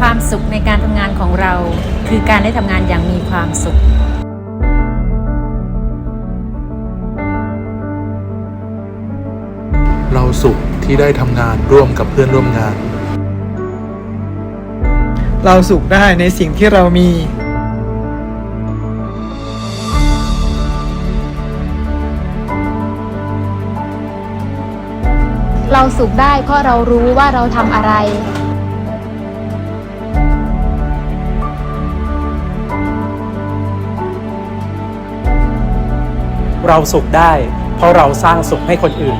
ความสุขในการทำงานของเรา คือการได้ทำงานอย่างมีความสุข เราสุขที่ได้ทำงานร่วมกับเพื่อนร่วมงาน เราสุขได้ในสิ่งที่เรามี เราสุขได้เพราะเรารู้ว่าเราทำอะไร เราสุขได้ เพราะเราสร้างสุขให้คนอื่น